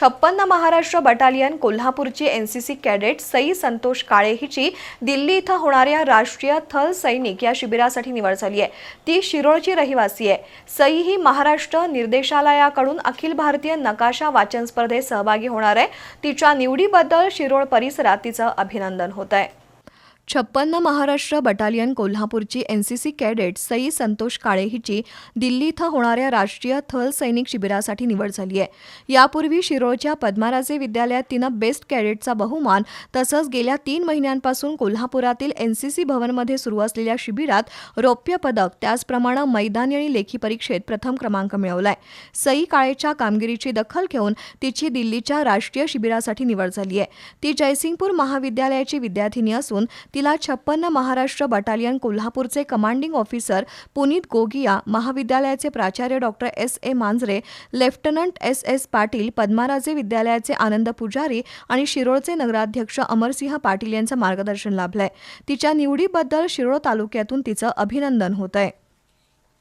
छप्पन्न महाराष्ट्र बटालियन कोल्हापूरची NCC cadet Sai Santosh Kale हिची दिल्ली इथं होणाऱ्या राष्ट्रीय थल सैनिक या शिबिरासाठी निवड झाली आहे. ती शिरोळची रहिवासी आहे. सई ही महाराष्ट्र निर्देशालयाकडून अखिल भारतीय नकाशा वाचन स्पर्धेत सहभागी होणार आहे. तिच्या निवडीबद्दल शिरोळ परिसरात तिचं अभिनंदन होत आहे छप्पन्न महाराष्ट्र बटालियन कोल्हापूरची एनसीसी कॅडेट सई संतोष काळे हिची दिल्ली इथं होणाऱ्या राष्ट्रीय थल सैनिक शिबिरासाठी निवड झाली आहे. यापूर्वी शिरोळच्या पद्माराजे विद्यालयात तिनं बेस्ट कॅडेटचा बहुमान तसंच गेल्या तीन महिन्यांपासून कोल्हापुरातील एन सी सी भवनमध्ये सुरू असलेल्या शिबिरात रौप्य पदक त्याचप्रमाणे मैदानी आणि लेखी परीक्षेत प्रथम क्रमांक मिळवलाय. सई काळेच्या कामगिरीची दखल घेऊन तिची दिल्लीच्या राष्ट्रीय शिबिरासाठी निवड झाली आहे. ती जयसिंगपूर महाविद्यालयाची विद्यार्थिनी असून तिला छप्पन्न महाराष्ट्र बटालियन कोल्हापूरचे कमांडिंग ऑफिसर पुनीत गोगिया महाविद्यालयाचे प्राचार्य doctor S A Manjare lieutenant S S Patil Padmaraje विद्यालयाचे आनंद पुजारी आणि शिरोळचे नगराध्यक्ष अमरसिंह पाटील यांचं मार्गदर्शन लाभलंय. तिच्या निवडीबद्दल शिरोळ तालुक्यातून तिचं अभिनंदन होत आहे